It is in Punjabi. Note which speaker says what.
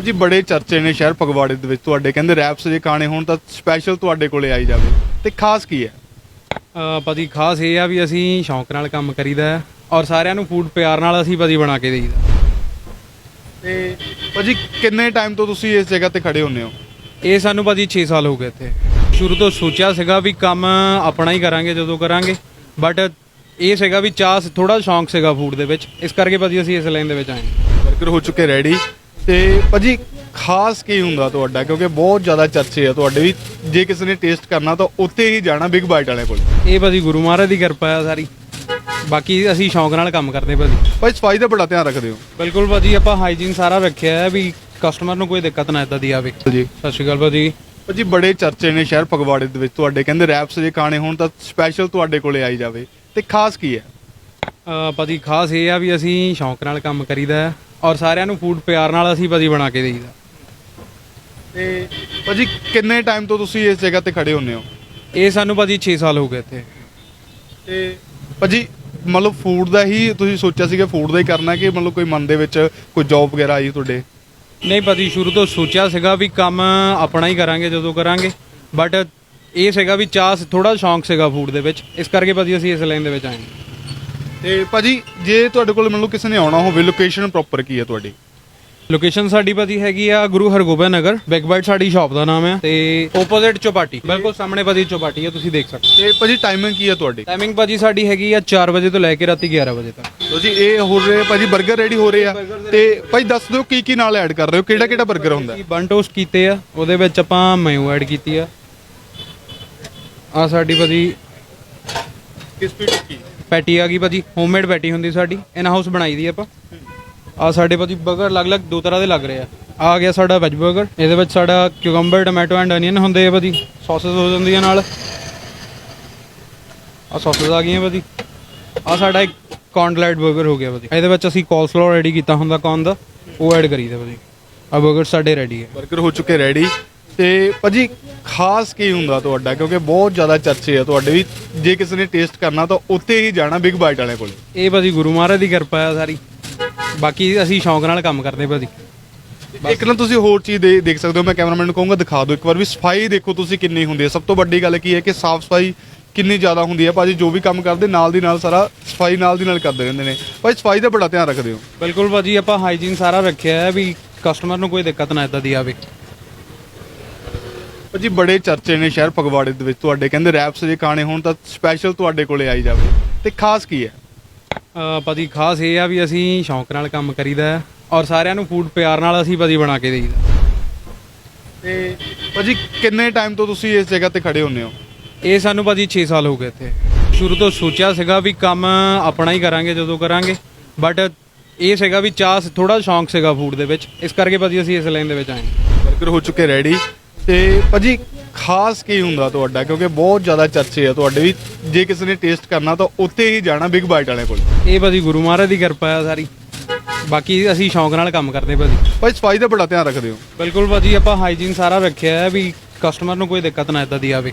Speaker 1: ਜੀ ਬੜੇ ਚਰਚੇ ਨੇ ਸ਼ਹਿਰ ਫਗਵਾੜੇ ਦੇ ਵਿੱਚ ਤੁਹਾਡੇ। ਕਹਿੰਦੇ ਰੈਪਸ ਜੇ ਖਾਣੇ ਹੋਣ ਤਾਂ ਸਪੈਸ਼ਲ ਤੁਹਾਡੇ ਕੋਲੇ ਆਈ ਜਾਵੇ। ਤੇ ਖਾਸ ਕੀ ਹੈ?
Speaker 2: ਅ, ਭਾਜੀ ਖਾਸ ਇਹ ਆ ਵੀ ਅਸੀਂ ਸ਼ੌਂਕ ਨਾਲ ਕੰਮ ਕਰੀਦਾ ਹੈ ਔਰ ਸਾਰਿਆਂ ਨੂੰ ਫੂਡ ਪਿਆਰ ਨਾਲ ਅਸੀਂ ਭਾਜੀ ਬਣਾ ਕੇ ਦੇਈਦਾ।
Speaker 1: ਤੇ ਭਾਜੀ ਕਿੰਨੇ ਟਾਈਮ ਤੋਂ ਤੁਸੀਂ ਇਸ ਜਗ੍ਹਾ ਤੇ ਖੜੇ ਹੁੰਨੇ ਹੋ?
Speaker 2: ਇਹ ਸਾਨੂੰ ਭਾਜੀ 6 ਸਾਲ ਹੋ ਗਏ ਇੱਥੇ। ਸ਼ੁਰੂ ਤੋਂ ਸੋਚਿਆ ਸੀਗਾ ਵੀ ਕੰਮ ਆਪਣਾ ਹੀ ਕਰਾਂਗੇ ਜਦੋਂ ਕਰਾਂਗੇ। ਬਟ ਇਹ ਸੀਗਾ ਵੀ ਚਾਹ ਥੋੜਾ ਸ਼ੌਂਕ ਸੀਗਾ ਫੂਡ ਦੇ ਵਿੱਚ। ਇਸ ਕਰਕੇ ਭਾਜੀ ਅਸੀਂ ਇਸ ਲਾਈਨ ਦੇ ਵਿੱਚ ਆਏ।
Speaker 1: ਬਰਗਰ ਹੋ ਚੁੱਕੇ ਰੈਡੀ ਤੇ ਭਾਜੀ ਖਾਸ ਕੀ ਹੁੰਦਾ ਤੁਹਾਡਾ? ਕਿਉਂਕਿ ਬਹੁਤ ਜ਼ਿਆਦਾ ਚਰਚੇ ਆ ਤੁਹਾਡੇ ਵੀ। ਜੇ ਕਿਸੇ ਨੇ ਟੇਸਟ ਕਰਨਾ ਤਾਂ ਉੱਥੇ ਹੀ ਜਾਣਾ ਬਿਗ ਬਾਈਟ ਵਾਲਿਆਂ ਕੋਲ।
Speaker 2: ਇਹ ਭਾਜੀ ਗੁਰੂ ਮਹਾਰਾਜ ਦੀ ਕਿਰਪਾ ਆ ਸਾਰੀ। ਬਾਕੀ ਅਸੀਂ ਸ਼ੌਂਕ ਨਾਲ ਕੰਮ ਕਰਦੇ ਭਾਜੀ।
Speaker 1: ਭਾਈ ਸਫ਼ਾਈ ਦਾ ਬੜਾ ਧਿਆਨ ਰੱਖਦੇ ਹੋ।
Speaker 2: ਬਿਲਕੁਲ ਭਾਜੀ ਆਪਾਂ ਹਾਈਜੀਨ ਸਾਰਾ ਰੱਖਿਆ ਹੈ ਵੀ ਕਸਟਮਰ ਨੂੰ ਕੋਈ ਦਿੱਕਤ ਨਾ ਇਦਾਂ ਦੀ ਆਵੇ।
Speaker 1: ਜੀ
Speaker 2: ਸਤਿ ਸ਼੍ਰੀ ਅਕਾਲ ਭਾਜੀ।
Speaker 1: ਭਾਜੀ ਬੜੇ ਚਰਚੇ ਨੇ ਸ਼ਹਿਰ ਫਗਵਾੜੇ ਦੇ ਵਿੱਚ ਤੁਹਾਡੇ। ਕਹਿੰਦੇ ਰੈਪਸ ਜੇ ਖਾਣੇ ਹੋਣ ਤਾਂ ਸਪੈਸ਼ਲ ਤੁਹਾਡੇ ਕੋਲੇ ਆਈ ਜਾਵੇ। ਤੇ ਖਾਸ ਕੀ ਹੈ?
Speaker 2: ਅ, ਭਾਜੀ ਖਾਸ ਇਹ ਆ ਵੀ ਅਸੀਂ ਸ਼ੌਂਕ ਨਾਲ ਕੰਮ ਕਰੀਦਾ ਹੈ। ਔਰ ਸਾਰਿਆਂ ਨੂੰ ਫੂਡ ਪਿਆਰ ਨਾਲ ਅਸੀਂ ਭਾਜੀ ਬਣਾ ਕੇ ਦੇਈਦਾ।
Speaker 1: ਤੇ ਭਾਜੀ ਕਿੰਨੇ ਟਾਈਮ ਤੋਂ ਤੁਸੀਂ ਇਸ ਜਗ੍ਹਾ ਤੇ ਖੜੇ ਹੁੰਨੇ ਹੋ?
Speaker 2: ਇਹ ਸਾਨੂੰ ਭਾਜੀ 6 ਸਾਲ ਹੋ ਗਏ ਇੱਥੇ।
Speaker 1: ਤੇ ਭਾਜੀ ਮਤਲਬ ਫੂਡ ਦਾ ਹੀ ਤੁਸੀਂ ਸੋਚਿਆ ਸੀਗਾ ਫੂਡ ਦਾ ਹੀ ਕਰਨਾ ਕਿ ਮਤਲਬ ਕੋਈ ਮਨ ਦੇ ਵਿੱਚ ਕੋਈ ਜੌਬ ਵਗੈਰਾ ਆਈ ਤੁਹਾਡੇ?
Speaker 2: ਨਹੀਂ ਭਾਜੀ ਸ਼ੁਰੂ ਤੋਂ ਸੋਚਿਆ ਸੀਗਾ ਵੀ ਕੰਮ ਆਪਣਾ ਹੀ ਕਰਾਂਗੇ ਜਦੋਂ ਕਰਾਂਗੇ। ਬਟ ਇਹ ਸੀਗਾ ਵੀ ਚਾਹ ਥੋੜਾ ਸ਼ੌਂਕ ਸੀਗਾ ਫੂਡ ਦੇ ਵਿੱਚ। ਇਸ ਕਰਕੇ ਭਾਜੀ ਅਸੀਂ ਇਸ ਲਾਈਨ ਦੇ ਵਿੱਚ ਆਏ।
Speaker 1: ਤੇ ਭਾਜੀ ਜੇ ਤੁਹਾਡੇ ਕੋਲ ਮਤਲਬ ਕਿਸੇ ਨੇ ਆਉਣਾ ਹੋਵੇ ਲੋਕੇਸ਼ਨ ਪ੍ਰੋਪਰ ਕੀ ਹੈ ਤੁਹਾਡੀ?
Speaker 2: ਲੋਕੇਸ਼ਨ ਸਾਡੀ ਭਾਜੀ ਹੈਗੀ ਆ ਗੁਰੂ ਹਰਗੋਬਿੰਦ ਨਗਰ ਬਿਗ ਬਾਈਟ ਸਾਡੀ ਸ਼ਾਪ ਦਾ ਨਾਮ ਹੈ ਤੇ ਆਪੋਜ਼ਿਟ ਚੌਪਾਟੀ ਬਿਲਕੁਲ ਸਾਹਮਣੇ ਭਾਜੀ ਚੌਪਾਟੀ ਹੈ ਤੁਸੀਂ ਦੇਖ ਸਕਦੇ ਹੋ।
Speaker 1: ਤੇ ਭਾਜੀ ਟਾਈਮਿੰਗ ਕੀ ਹੈ ਤੁਹਾਡੀ?
Speaker 2: ਟਾਈਮਿੰਗ ਭਾਜੀ ਸਾਡੀ ਹੈਗੀ ਆ 4 ਵਜੇ ਤੋਂ ਲੈ ਕੇ ਰਾਤੀ 11 ਵਜੇ ਤੱਕ।
Speaker 1: ਲੋ ਜੀ ਇਹ ਹੋ ਰਹੇ ਭਾਜੀ 버ਗਰ ਰੈਡੀ ਹੋ। ਰਹੇ ਆ ਤੇ ਭਾਈ ਦੱਸ ਦਿਓ ਕੀ ਕੀ ਨਾਲ ਐਡ ਕਰ ਰਹੇ ਹੋ ਕਿਹੜਾ ਕਿਹੜਾ 버ਗਰ ਹੁੰਦਾ
Speaker 2: ਅਸੀਂ ਬਨ ਟੋਸਟ ਕੀਤੇ ਆ ਉਹਦੇ ਵਿੱਚ ਆਪਾਂ ਮੈਯੋ ਐਡ ਕੀਤੀ ਆ। ਆ ਸਾਡੀ ਭਾਜੀ
Speaker 1: ਕਿਸ ਪੀਟ ਕੀ
Speaker 2: ਪੈਟੀ ਆ ਗਈ ਭਾਜੀ ਹੋਮਮੇਡ ਪੈਟੀ ਹੁੰਦੀ ਸਾਡੀ ਇਹਨਾਂ ਹਾਊਸ ਬਣਾਈ ਦੀ ਆਪਾਂ। ਆ ਸਾਡੇ ਭਾਜੀ ਬਰਗਰ ਅਲੱਗ-ਅਲੱਗ ਦੋ ਤਰ੍ਹਾਂ ਦੇ ਲੱਗ ਰਹੇ ਆ। ਆ ਗਿਆ ਸਾਡਾ ਵੈਜ ਬਰਗਰ ਇਹਦੇ ਵਿੱਚ ਸਾਡਾ ਕਿਊਕੰਬਰ ਟੋਮੈਟੋ ਐਂਡ ਅਨੀਅਨ ਹੁੰਦੇ ਆ ਭਾਜੀ ਸੌਸਸ ਹੋ ਜਾਂਦੀਆਂ ਨਾਲ। ਆ ਸੌਸਸ ਆ ਗਈਆਂ ਭਾਜੀ। ਆ ਸਾਡਾ ਇੱਕ ਕੌਨਲਾਈਟ ਬਰਗਰ ਹੋ ਗਿਆ ਭਾਜੀ। ਇਹਦੇ ਵਿੱਚ ਅਸੀਂ ਕੋਲਸਲੋ ਰੈਡੀ ਕੀਤਾ ਹੁੰਦਾ ਕੌਨ ਦਾ, ਉਹ ਐਡ ਕਰੀਦਾ ਭਾਜੀ। ਆ ਬਰਗਰ ਸਾਡੇ ਰੈਡੀ ਹੈ
Speaker 1: ਬਰਗਰ ਹੋ ਚੁੱਕੇ ਰੈਡੀ ਤੇ ਭਾਜੀ ਖਾਸ ਕੀ ਹੁੰਦਾ ਤੁਹਾਡਾ? ਕਿਉਂਕਿ ਬਹੁਤ ਜ਼ਿਆਦਾ ਚਰਚੇ ਆ ਤੁਹਾਡੇ ਵੀ। ਜੇ ਕਿਸੇ ਨੇ ਟੇਸਟ ਕਰਨਾ ਤਾਂ ਉੱਥੇ ਹੀ ਜਾਣਾ ਬਿਗ ਬਾਈਟ ਵਾਲਿਆਂ ਕੋਲ।
Speaker 2: ਇਹ ਭਾਜੀ ਗੁਰੂ ਮਹਾਰਾਜ ਦੀ ਕਿਰਪਾ ਆ ਸਾਰੀ। ਬਾਕੀ ਅਸੀਂ ਸ਼ੌਂਕ ਨਾਲ ਕੰਮ ਕਰਦੇ ਭਾਜੀ।
Speaker 1: ਇੱਕ ਨਾ ਤੁਸੀਂ ਹੋਰ ਚੀਜ਼ ਦੇ ਦੇਖ ਸਕਦੇ ਹੋ ਮੈਂ ਕੈਮਰਾਮੈਨ ਨੂੰ ਕਹੂੰਗਾ ਦਿਖਾ ਦਿਓ ਇੱਕ ਵਾਰ ਵੀ। ਸਫ਼ਾਈ ਦੇਖੋ ਤੁਸੀਂ ਕਿੰਨੀ ਹੁੰਦੀ ਹੈ। ਸਭ ਤੋਂ ਵੱਡੀ ਗੱਲ ਕੀ ਹੈ ਕਿ ਸਾਫ਼ ਸਫ਼ਾਈ ਕਿੰਨੀ ਜ਼ਿਆਦਾ ਹੁੰਦੀ ਹੈ। ਭਾਜੀ ਜੋ ਵੀ ਕੰਮ ਕਰਦੇ ਨਾਲ ਦੀ ਨਾਲ ਸਾਰਾ ਸਫ਼ਾਈ ਨਾਲ ਦੀ ਨਾਲ ਕਰਦੇ ਰਹਿੰਦੇ ਨੇ। ਭਾਈ ਸਫ਼ਾਈ ਦਾ ਬੜਾ ਧਿਆਨ ਰੱਖਦੇ ਹੋ।
Speaker 2: ਬਿਲਕੁਲ ਭਾਜੀ ਆਪਾਂ ਹਾਈਜੀਨ ਸਾਰਾ ਰੱਖਿਆ ਹੈ ਵੀ ਕਸਟਮਰ ਨੂੰ ਕੋਈ ਦਿੱਕਤ ਨਾ ਇਦਾਂ ਦੀ ਆਵੇ।
Speaker 1: ਭਾਜੀ ਬੜੇ ਚਰਚੇ ਨੇ ਸ਼ਹਿਰ ਫਗਵਾੜੇ ਦੇ ਵਿੱਚ ਤੁਹਾਡੇ ਕਹਿੰਦੇ ਰੈਪਸ ਜੇ ਖਾਣੇ ਹੋਣ ਤਾਂ ਸਪੈਸ਼ਲ ਤੁਹਾਡੇ ਕੋਲੇ ਆਈ ਜਾਵੇ। ਤੇ ਖਾਸ ਕੀ ਹੈ?
Speaker 2: ਅ, ਭਾਜੀ ਖਾਸ ਇਹ ਆ ਵੀ ਅਸੀਂ ਸ਼ੌਂਕ ਨਾਲ ਕੰਮ ਕਰੀਦਾ ਹੈ ਔਰ ਸਾਰਿਆਂ ਨੂੰ ਫੂਡ ਪਿਆਰ ਨਾਲ ਅਸੀਂ ਭਾਜੀ ਬਣਾ ਕੇ ਦੇਈਦਾ।
Speaker 1: ਤੇ ਭਾਜੀ ਕਿੰਨੇ ਟਾਈਮ ਤੋਂ ਤੁਸੀਂ ਇਸ ਜਗ੍ਹਾ ਤੇ ਖੜੇ ਹੁੰਨੇ ਹੋ?
Speaker 2: ਇਹ ਸਾਨੂੰ ਭਾਜੀ 6 ਸਾਲ ਹੋ ਗਏ ਇੱਥੇ। ਸ਼ੁਰੂ ਤੋਂ ਸੋਚਿਆ ਸੀਗਾ ਵੀ ਕੰਮ ਆਪਣਾ ਹੀ ਕਰਾਂਗੇ ਜਦੋਂ ਕਰਾਂਗੇ। ਬਟ ਇਹ ਸੀਗਾ ਵੀ ਚਾਹ ਥੋੜਾ ਸ਼ੌਂਕ ਸੀਗਾ ਫੂਡ ਦੇ ਵਿੱਚ। ਇਸ ਕਰਕੇ ਭਾਜੀ ਅਸੀਂ ਇਸ ਲਾਈਨ ਦੇ ਵਿੱਚ ਆਏ ਹਾਂ।
Speaker 1: 버ਗਰ ਹੋ ਚੁੱਕੇ ਰੈਡੀ ਤੇ ਭਾਜੀ ਖਾਸ ਕੀ ਹੁੰਦਾ ਤੁਹਾਡਾ? ਕਿਉਂਕਿ ਬਹੁਤ ਜ਼ਿਆਦਾ ਚਰਚੇ ਆ ਤੁਹਾਡੇ ਵੀ। ਜੇ ਕਿਸੇ ਨੇ ਟੇਸਟ ਕਰਨਾ ਤਾਂ ਉੱਥੇ ਹੀ ਜਾਣਾ ਬਿਗ ਬਾਈਟ ਵਾਲਿਆਂ ਕੋਲ।
Speaker 2: ਇਹ ਭਾਜੀ ਗੁਰੂ ਮਹਾਰਾਜ ਦੀ ਕਿਰਪਾ ਆ ਸਾਰੀ। ਬਾਕੀ ਅਸੀਂ ਸ਼ੌਂਕ ਨਾਲ ਕੰਮ ਕਰਦੇ ਭਾਜੀ।
Speaker 1: ਭਾਈ ਸਫ਼ਾਈ ਦਾ ਬੜਾ ਧਿਆਨ ਰੱਖਦੇ ਹੋ।
Speaker 2: ਬਿਲਕੁਲ ਭਾਜੀ ਆਪਾਂ ਹਾਈਜੀਨ ਸਾਰਾ ਰੱਖਿਆ ਹੈ ਵੀ ਕਸਟਮਰ ਨੂੰ ਕੋਈ ਦਿੱਕਤ ਨਾ ਇਦਾਂ ਦੀ ਆਵੇ।